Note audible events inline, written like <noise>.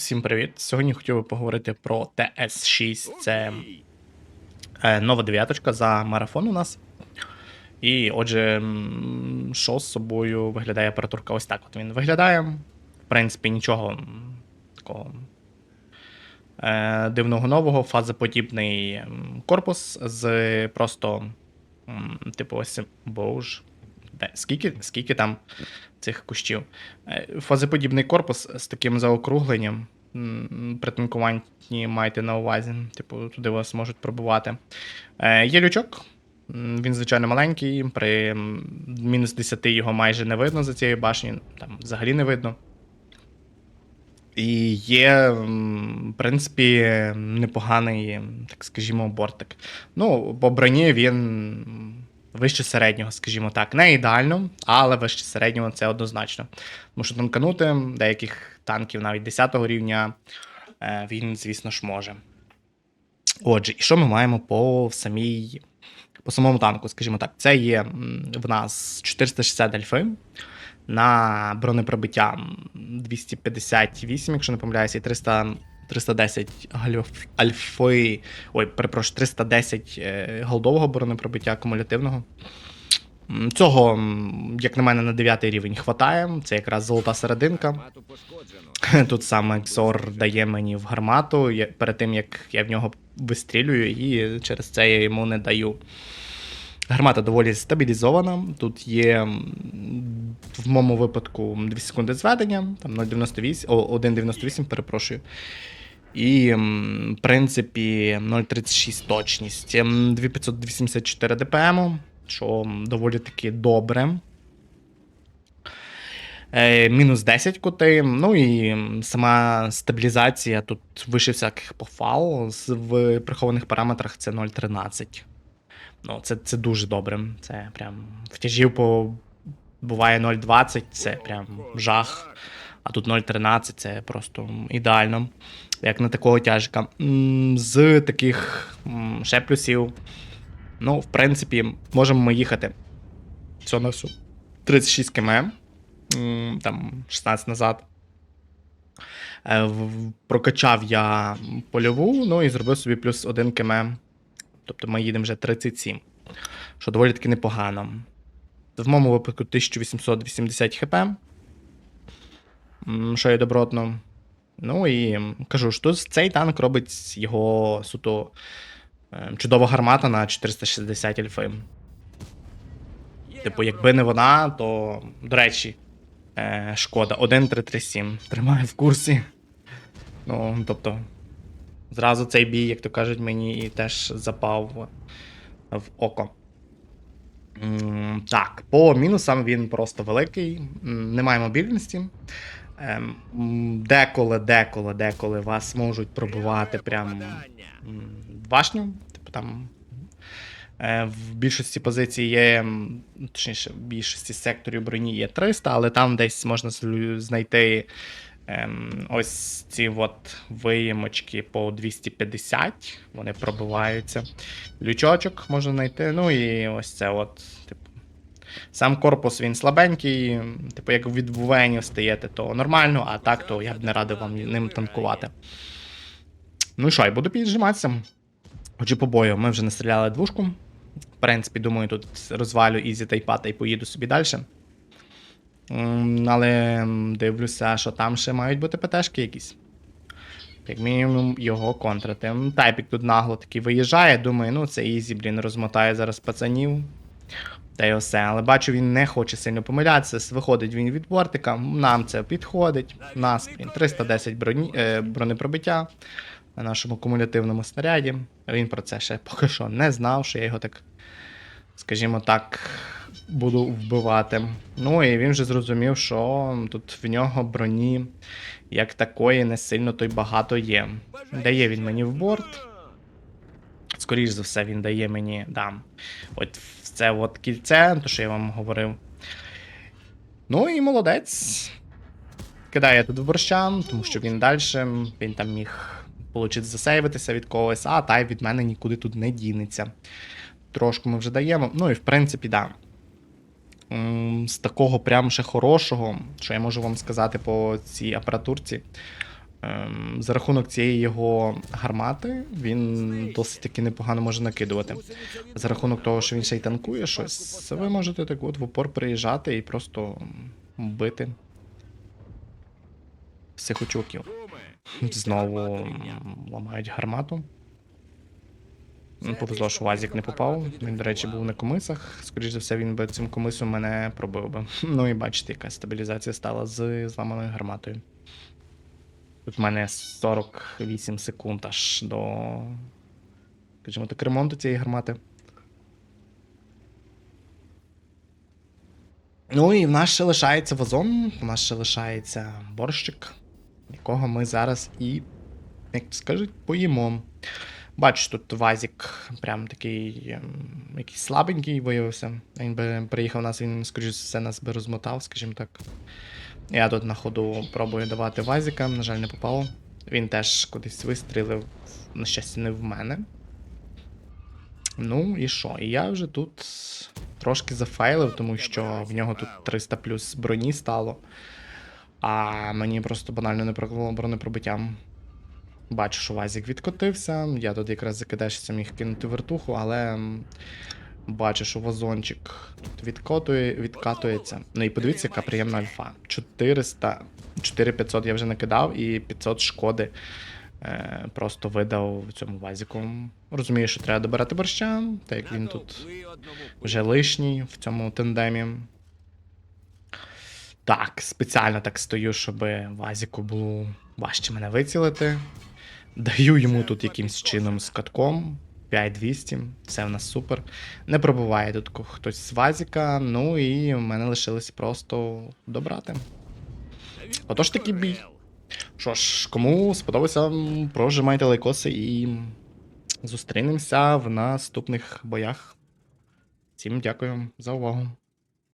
Усім привіт! Сьогодні хотів би поговорити про TS6. Це е, нова дев'яточка за марафон у нас. І отже, що з собою виглядає апаратурка? Ось так от він виглядає. В принципі, нічого такого е, дивного нового, фазоподібний корпус з просто, типу, ось боуж. Де? Скільки, скільки там цих кущів? Е, Фазоподібний корпус з таким заокругленням. При танкуванні майте на увазі, типу, туди вас можуть пробувати. Е, Є лючок. Він, звичайно, маленький. При мінус 10 його майже не видно за цією башні, там взагалі не видно. І є, в принципі, непоганий, так скажімо, бортик. Ну, по броні він вище середнього, скажімо так. Не ідеально, але вище середнього це однозначно. Тому що танканути деяких танків навіть 10 рівня е, він, звісно ж, може. Отже, і що ми маємо по самій. По самому танку, скажімо так, це є в нас 460 альфи на бронепробиття 258, якщо не помиляюся, і 300, 310 гальоф- альфи. Ой, перепрошую, 310 е, голдового бронепробиття кумулятивного. Цього, як на мене, на 9 рівень хватає. Це якраз золота серединка. <laughs> Тут саме Ксор дає мені в гармату перед тим, як я в нього вистрілюю, і через це я йому не даю. Гармата доволі стабілізована. Тут є в моєму випадку 2 секунди зведення, там 0,98, 1,98, перепрошую. І, в принципі, 0,36 точність. Ем, 2584 ДПМ, що доволі таки добре. Е, мінус 10 кути. Ну і сама стабілізація тут вище всяких похвал. З- В прихованих параметрах це 0,13. Ну, це, це дуже добре. Це прям втяжів по буває 0,20, це прям жах. А тут 0,13 це просто ідеально. Як на такого тяжка. З таких ще плюсів. Ну, в принципі, можемо ми їхати. Все на всю 36 км там 16 назад. Е, Прокачав я польову, ну і зробив собі плюс 1 км. Тобто ми їдемо вже 37, що доволі таки непогано. В моєму випадку 1880 хп. Що є добротно. Ну і кажу, що цей танк робить його суто е, чудова гармата на 460 альфи. Типу, якби не вона, то, до речі, е, шкода, 1337. Тримаю в курсі. Ну, тобто, зразу цей бій, як то кажуть, мені і теж запав в око. Так, по мінусам він просто великий, немає мобільності. Ем, Деколи, деколи, деколи вас можуть пробувати прям башню. Типу там е, в більшості позицій є, точніше, в більшості секторів броні є 300, але там десь можна знайти ем, ось ці от виємочки по 250, вони пробиваються. Лючочок можна знайти. Ну і ось це от, типу. Сам корпус він слабенький, типу, як від вувенів стаєте, то нормально, а так, то я б не радив вам ним танкувати. Ну і що, я буду піджиматися. Отже, по бою ми вже настріляли двушку. В принципі, думаю, тут розвалю ізі тайпата і поїду собі далі. Але дивлюся, що там ще мають бути ПТшки якісь. Як мінімум його контрати. Тайпік тут нагло таки виїжджає. Думаю, ну це ізі, блін, розмотає зараз пацанів. Та й все. Але бачу, він не хоче сильно помилятися. Виходить він від бортика. Нам це підходить. Нас блін, 310 броні, е, бронепробиття на нашому кумулятивному снаряді. Він про це ще поки що не знав, що я його так, скажімо так, буду вбивати. Ну і він вже зрозумів, що тут в нього броні як такої не сильно то й багато є. Дає він мені в борт. Скоріш за все, він дає мені дам. От це от кільце, то що я вам говорив. Ну і молодець. Кидає тут в борщан, тому що він далі, він там міг получить засейвитися від когось, а тай від мене нікуди тут не дінеться. Трошку ми вже даємо. Ну і в принципі, да. З такого прям ще хорошого, що я можу вам сказати по цій апаратурці. Ем, за рахунок цієї його гармати він досить таки непогано може накидувати. За рахунок того, що він ще й танкує щось, ви можете так от в упор приїжджати і просто бити всіх очуків. Знову ламають гармату. Повезло, що Вазік не попав. Він, до речі, був на комисах. Скоріше за все, він би цим комисом мене пробив би. Ну і бачите, яка стабілізація стала з зламаною гарматою. Тут в мене 48 секунд аж до. Скажімо так, ремонту цієї гармати. Ну і в нас ще лишається вазон, у нас ще лишається борщик, якого ми зараз і, як скажуть, поїмо. Бачиш, тут Вазік прям такий ем, якийсь слабенький виявився. Він би приїхав нас, він, скоріш за все, нас би розмотав, скажімо так. Я тут на ходу пробую давати Вазіка, на жаль, не попало. Він теж кудись вистрілив, на щастя, не в мене. Ну і що? І я вже тут трошки зафейлив, тому що в нього тут 300 плюс броні стало. А мені просто банально не прокололо бронепробиттям. Бачу, що Вазік відкотився. Я тут якраз закидашся міг кинути вертуху, але бачу, що вазончик тут відкотує, відкатується. Ну і подивіться, яка приємна альфа. 400, 4500 я вже накидав, і 500 шкоди е, просто видав в цьому вазіку. Розумію, що треба добирати борща, так як він тут вже лишній в цьому тендемі. Так, спеціально так стою, щоб Вазіку було важче мене вицілити. Даю йому тут якимсь чином з катком. 5200, все в нас супер. Не пробуває тут хтось з Вазіка, ну і в мене лишилось просто добрати. Отож такий бій. Що ж, кому сподобався, прожимайте лайкоси і зустрінемося в наступних боях. Всім дякую за увагу.